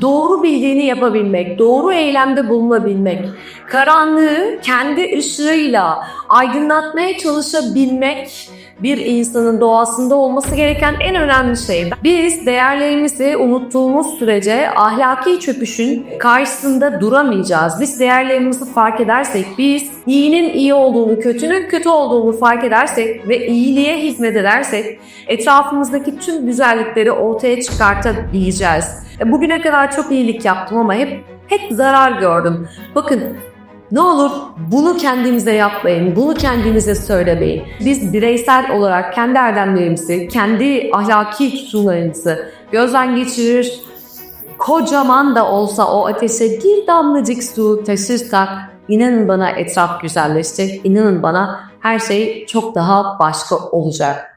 doğru bildiğini yapabilmek, doğru eylemde bulunabilmek, karanlığı kendi ışığıyla aydınlatmaya çalışabilmek bir insanın doğasında olması gereken en önemli şey. Biz değerlerimizi unuttuğumuz sürece ahlaki çöküşün karşısında duramayacağız. Biz değerlerimizi fark edersek, biz iyinin iyi olduğunu, kötünün kötü olduğunu fark edersek ve iyiliğe hizmet edersek etrafımızdaki tüm güzellikleri ortaya çıkartabileceğiz. E, Bugüne kadar çok iyilik yaptım ama hep hep zarar gördüm. Bakın ne olur bunu kendinize yapmayın, bunu kendinize söylemeyin. Biz bireysel olarak kendi erdemlerimizi, kendi ahlaki tutumlarımızı gözden geçirir, kocaman da olsa o ateşe bir damlacık su taşırsak inanın bana etraf güzelleşecek, inanın bana her şey çok daha başka olacak.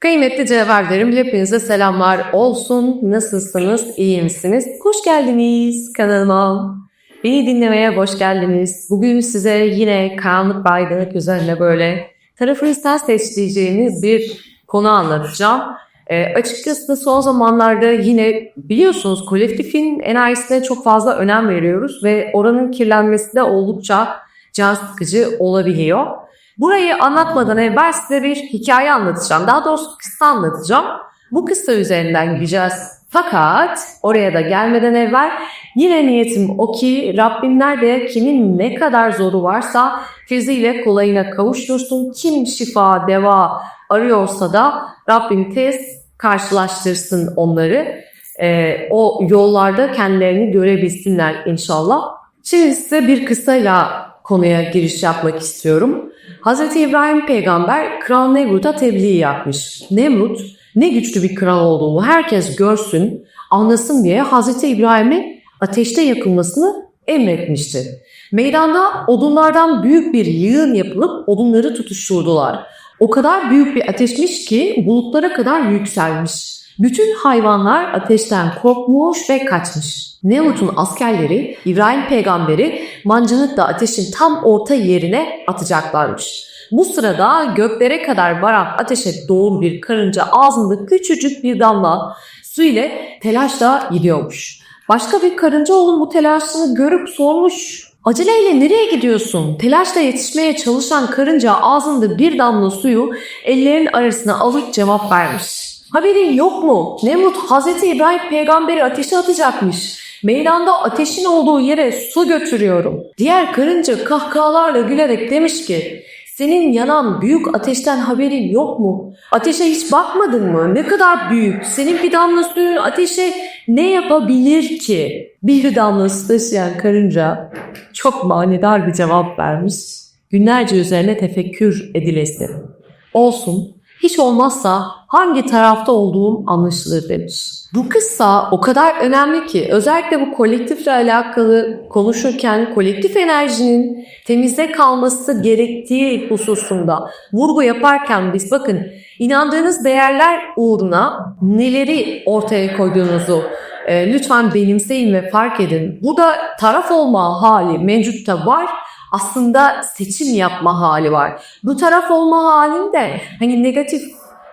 Kıymetli cevherlerim hepinize selamlar olsun. Nasılsınız? İyi misiniz? Hoş geldiniz kanalıma. Beni dinlemeye hoş geldiniz. Bugün size yine karanlık baydınlık üzerine böyle tarafınızdan seçtiğiniz bir konu anlatacağım. E, açıkçası son zamanlarda yine biliyorsunuz kolektifin enerjisine çok fazla önem veriyoruz ve oranın kirlenmesi de oldukça can sıkıcı olabiliyor. Burayı anlatmadan evvel size bir hikaye anlatacağım. Daha doğrusu kısa anlatacağım. Bu kısa üzerinden gideceğiz. Fakat oraya da gelmeden evvel yine niyetim o ki Rabbim nerede kimin ne kadar zoru varsa teziyle kolayına kavuştursun. Kim şifa, deva arıyorsa da Rabbim tez karşılaştırsın onları. Ee, o yollarda kendilerini görebilsinler inşallah. Şimdi size bir kısayla konuya giriş yapmak istiyorum. Hz. İbrahim peygamber Kral Nemrut'a tebliğ yapmış. Nemrut ne güçlü bir kral olduğunu herkes görsün, anlasın diye Hz. İbrahim'e ateşte yakılmasını emretmişti. Meydanda odunlardan büyük bir yığın yapılıp odunları tutuşturdular. O kadar büyük bir ateşmiş ki bulutlara kadar yükselmiş. Bütün hayvanlar ateşten korkmuş ve kaçmış. Nemrut'un askerleri İbrahim peygamberi mancınıkla ateşin tam orta yerine atacaklarmış. Bu sırada göklere kadar varan ateşe doğum bir karınca ağzında küçücük bir damla su ile telaşla gidiyormuş. Başka bir karınca oğlum bu telaşını görüp sormuş. Aceleyle nereye gidiyorsun? Telaşla yetişmeye çalışan karınca ağzında bir damla suyu ellerin arasına alıp cevap vermiş. Haberin yok mu? Nemrut Hazreti İbrahim peygamberi ateşe atacakmış. Meydanda ateşin olduğu yere su götürüyorum. Diğer karınca kahkahalarla gülerek demiş ki senin yanan büyük ateşten haberin yok mu? Ateşe hiç bakmadın mı? Ne kadar büyük. Senin bir damla suyun ateşe ne yapabilir ki? Bir damla su taşıyan karınca çok manidar bir cevap vermiş. Günlerce üzerine tefekkür edilesi. Olsun, hiç olmazsa hangi tarafta olduğum anlaşılır demiş. Bu kıssa o kadar önemli ki özellikle bu kolektifle alakalı konuşurken kolektif enerjinin temizde kalması gerektiği hususunda vurgu yaparken biz bakın inandığınız değerler uğruna neleri ortaya koyduğunuzu e, lütfen benimseyin ve fark edin. Burada taraf olma hali mevcutta var aslında seçim yapma hali var. Bu taraf olma halinde hani negatif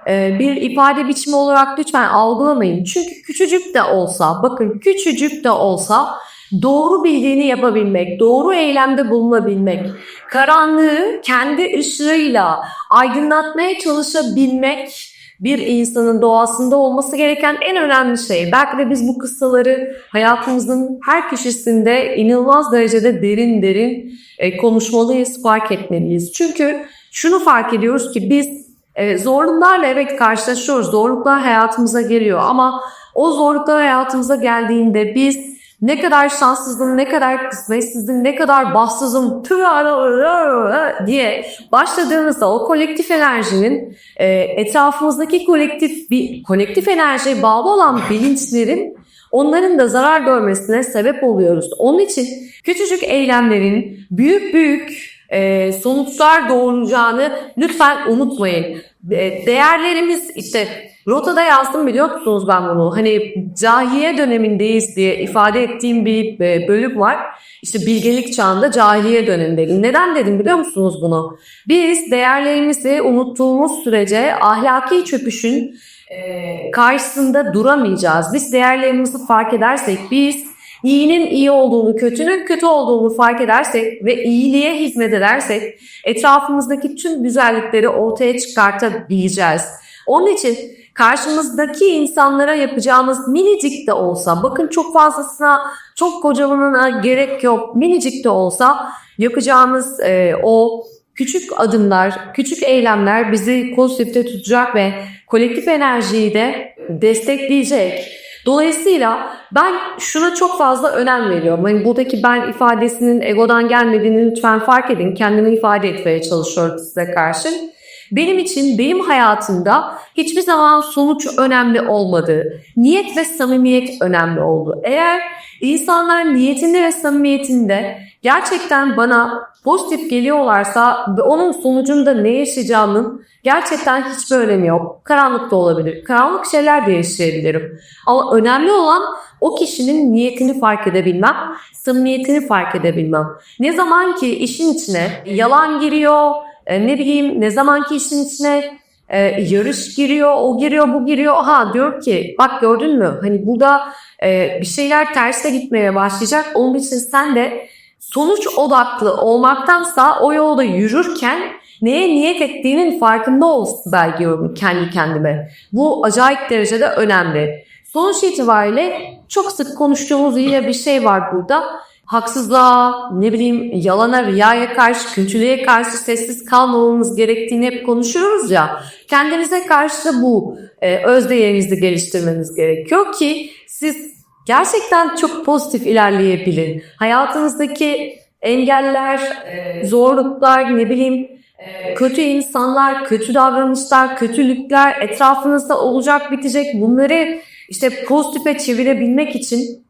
e, bir ifade biçimi olarak lütfen algılamayın. Çünkü küçücük de olsa, bakın küçücük de olsa doğru bildiğini yapabilmek, doğru eylemde bulunabilmek, karanlığı kendi ışığıyla aydınlatmaya çalışabilmek bir insanın doğasında olması gereken en önemli şey. Belki de biz bu kıssaları hayatımızın her köşesinde inanılmaz derecede derin derin e, konuşmalıyız, fark etmeliyiz. Çünkü şunu fark ediyoruz ki biz e, zorluklarla evet karşılaşıyoruz. Zorluklar hayatımıza geliyor ama o zorluklar hayatımıza geldiğinde biz ne kadar şanssızım, ne kadar kısmetsizim, ne kadar bahtsızım tüh diye başladığınızda o kolektif enerjinin e, etrafımızdaki kolektif bir kolektif enerjiye bağlı olan bilinçlerin onların da zarar görmesine sebep oluyoruz. Onun için küçücük eylemlerin büyük büyük e, sonuçlar doğuracağını lütfen unutmayın. E, değerlerimiz işte Rotada yazdım biliyor musunuz ben bunu? Hani cahiliye dönemindeyiz diye ifade ettiğim bir e, bölüm var. İşte bilgelik çağında cahiliye dönemindeyim. Neden dedim biliyor musunuz bunu? Biz değerlerimizi unuttuğumuz sürece ahlaki çöpüşün e, karşısında duramayacağız. Biz değerlerimizi fark edersek, biz iyinin iyi olduğunu, kötünün kötü olduğunu fark edersek ve iyiliğe hizmet edersek etrafımızdaki tüm güzellikleri ortaya çıkartabileceğiz. Onun için karşımızdaki insanlara yapacağımız minicik de olsa, bakın çok fazlasına, çok kocamanına gerek yok, minicik de olsa yapacağımız e, o küçük adımlar, küçük eylemler bizi pozitifte tutacak ve kolektif enerjiyi de destekleyecek. Dolayısıyla ben şuna çok fazla önem veriyorum. Hani buradaki ben ifadesinin egodan gelmediğini lütfen fark edin. Kendimi ifade etmeye çalışıyorum size karşı. Benim için benim hayatımda hiçbir zaman sonuç önemli olmadı. Niyet ve samimiyet önemli oldu. Eğer insanlar niyetinde ve samimiyetinde gerçekten bana pozitif geliyorlarsa ve onun sonucunda ne yaşayacağımın gerçekten hiçbir önemi yok. Karanlık da olabilir. Karanlık şeyler de yaşayabilirim. Ama önemli olan o kişinin niyetini fark edebilmem, samimiyetini fark edebilmem. Ne zaman ki işin içine yalan giriyor, e, ne bileyim ne zaman ki işin içine e, yarış giriyor, o giriyor, bu giriyor. Ha diyor ki bak gördün mü? Hani burada e, bir şeyler terse gitmeye başlayacak. Onun için sen de sonuç odaklı olmaktansa o yolda yürürken neye niyet ettiğinin farkında belki diyorum kendi kendime. Bu acayip derecede önemli. Sonuç itibariyle çok sık konuştuğumuz yine bir şey var burada. Haksızlığa, ne bileyim yalana, riyaya karşı, kötülüğe karşı sessiz kalmamamız gerektiğini hep konuşuyoruz ya. Kendinize karşı da bu e, özdeğerinizi geliştirmeniz gerekiyor ki siz gerçekten çok pozitif ilerleyebilin. Hayatınızdaki engeller, e, zorluklar, ne bileyim e, kötü insanlar, kötü davranışlar, kötülükler etrafınızda olacak bitecek bunları işte pozitife çevirebilmek için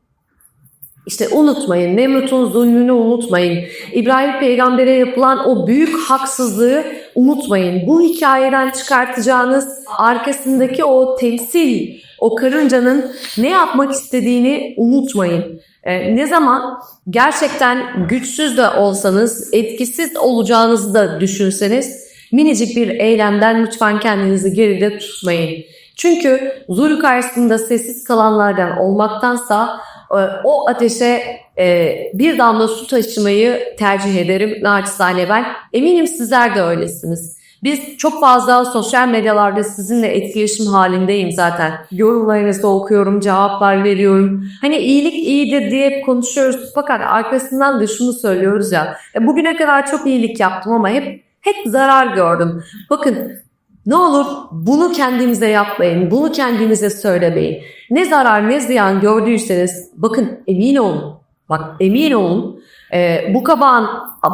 işte unutmayın, Nemrut'un zulmünü unutmayın. İbrahim peygambere yapılan o büyük haksızlığı unutmayın. Bu hikayeden çıkartacağınız arkasındaki o temsil, o karıncanın ne yapmak istediğini unutmayın. Ee, ne zaman gerçekten güçsüz de olsanız, etkisiz olacağınızı da düşünseniz minicik bir eylemden lütfen kendinizi geride tutmayın. Çünkü zulü karşısında sessiz kalanlardan olmaktansa o ateşe e, bir damla su taşımayı tercih ederim naçizane ben. Eminim sizler de öylesiniz. Biz çok fazla sosyal medyalarda sizinle etkileşim halindeyim zaten. Yorumlarınızı okuyorum, cevaplar veriyorum. Hani iyilik iyidir diye hep konuşuyoruz fakat arkasından da şunu söylüyoruz ya. E, bugüne kadar çok iyilik yaptım ama hep hep zarar gördüm. Bakın ne olur bunu kendinize yapmayın, bunu kendinize söylemeyin. Ne zarar ne ziyan gördüyseniz bakın emin olun, bak emin olun e, bu kabağın,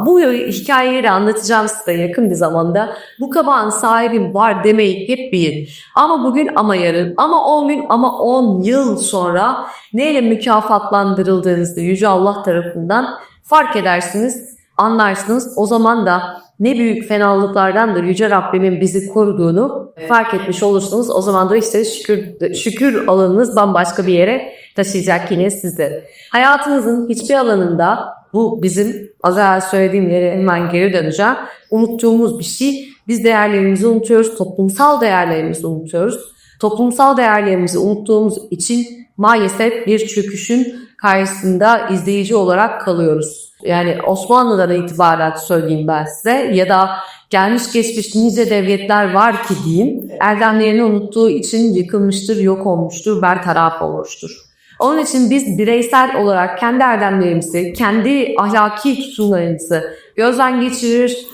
bu hikayeyi anlatacağım size yakın bir zamanda. Bu kabağın sahibim var demeyi hep bilin. Ama bugün ama yarın, ama 10 gün ama 10 yıl sonra neyle mükafatlandırıldığınızı Yüce Allah tarafından fark edersiniz, anlarsınız. O zaman da ne büyük fenalıklardandır Yüce Rabbimin bizi koruduğunu fark etmiş olursunuz. O zaman da işte şükür, şükür alanınız bambaşka bir yere taşıyacak yine sizleri. Hayatınızın hiçbir alanında bu bizim az evvel söylediğim yere hemen geri döneceğim. Unuttuğumuz bir şey. Biz değerlerimizi unutuyoruz. Toplumsal değerlerimizi unutuyoruz. Toplumsal değerlerimizi unuttuğumuz için maalesef bir çöküşün karşısında izleyici olarak kalıyoruz. Yani Osmanlı'dan itibaren söyleyeyim ben size ya da gelmiş geçmiş nice devletler var ki diyeyim erdemlerini unuttuğu için yıkılmıştır, yok olmuştur, bertaraf olmuştur. Onun için biz bireysel olarak kendi erdemlerimizi, kendi ahlaki tutumlarımızı gözden geçirir,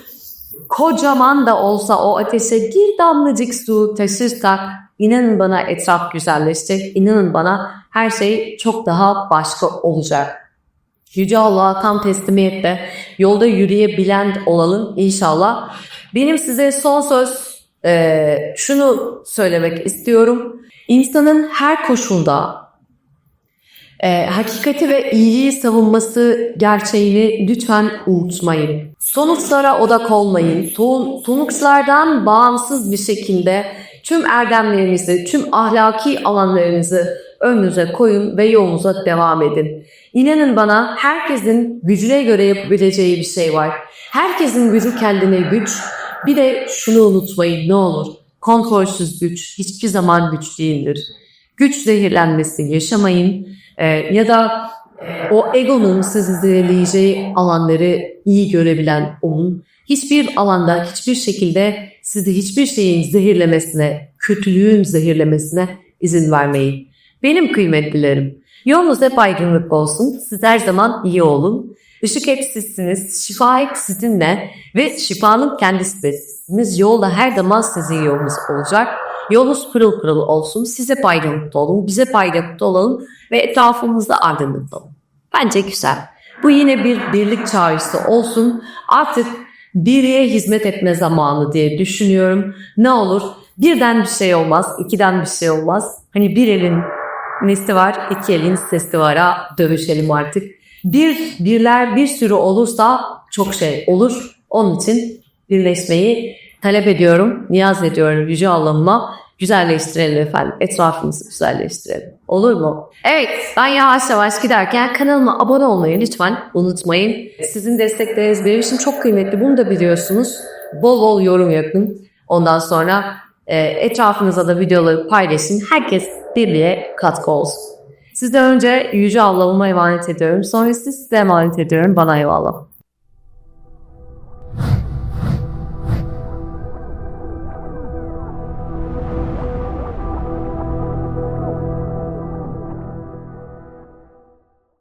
kocaman da olsa o ateşe bir damlacık su taşırsak inanın bana etraf güzelleşecek, inanın bana her şey çok daha başka olacak. Yüce Allah'a tam teslimiyetle yolda yürüyebilen olalım inşallah. Benim size son söz e, şunu söylemek istiyorum. İnsanın her koşulda e, hakikati ve iyiliği savunması gerçeğini lütfen unutmayın. Sonuçlara odak olmayın. Sonuçlardan bağımsız bir şekilde tüm erdemlerinizi, tüm ahlaki alanlarınızı önünüze koyun ve yolunuza devam edin. İnanın bana herkesin gücüne göre yapabileceği bir şey var. Herkesin gücü kendine güç. Bir de şunu unutmayın ne olur. Kontrolsüz güç hiçbir zaman güç değildir. Güç zehirlenmesi yaşamayın. Ee, ya da e, o egonun sizi zehirleyeceği alanları iyi görebilen olun. Hiçbir alanda hiçbir şekilde sizi hiçbir şeyin zehirlemesine, kötülüğün zehirlemesine izin vermeyin. Benim kıymetlilerim, yolunuz hep aydınlık olsun. Siz her zaman iyi olun. Işık hep sizsiniz, şifa hep sizinle ve şifanın kendisi de sizsiniz. Yolda her zaman sizin yolunuz olacak. Yolunuz pırıl pırıl olsun. Siz hep aydınlıkta olun, bize aydınlıkta olalım ve etrafımızda aydınlıkta olun. Bence güzel. Bu yine bir birlik çağrısı olsun. Artık biriye hizmet etme zamanı diye düşünüyorum. Ne olur birden bir şey olmaz, ikiden bir şey olmaz. Hani bir elin nesi var, iki elin sesi var ha dövüşelim artık. Bir, birler bir sürü olursa çok şey olur. Onun için birleşmeyi talep ediyorum, niyaz ediyorum Yüce Allah'ıma. Güzelleştirelim efendim. Etrafımızı güzelleştirelim. Olur mu? Evet ben yavaş yavaş giderken kanalıma abone olmayı lütfen unutmayın. Sizin destekleriniz benim için çok kıymetli. Bunu da biliyorsunuz. Bol bol yorum yapın. Ondan sonra e, etrafınıza da videoları paylaşın. Herkes birliğe katkı olsun. Size önce Yüce Allah'ıma emanet ediyorum. Sonra size emanet ediyorum. Bana eyvallah.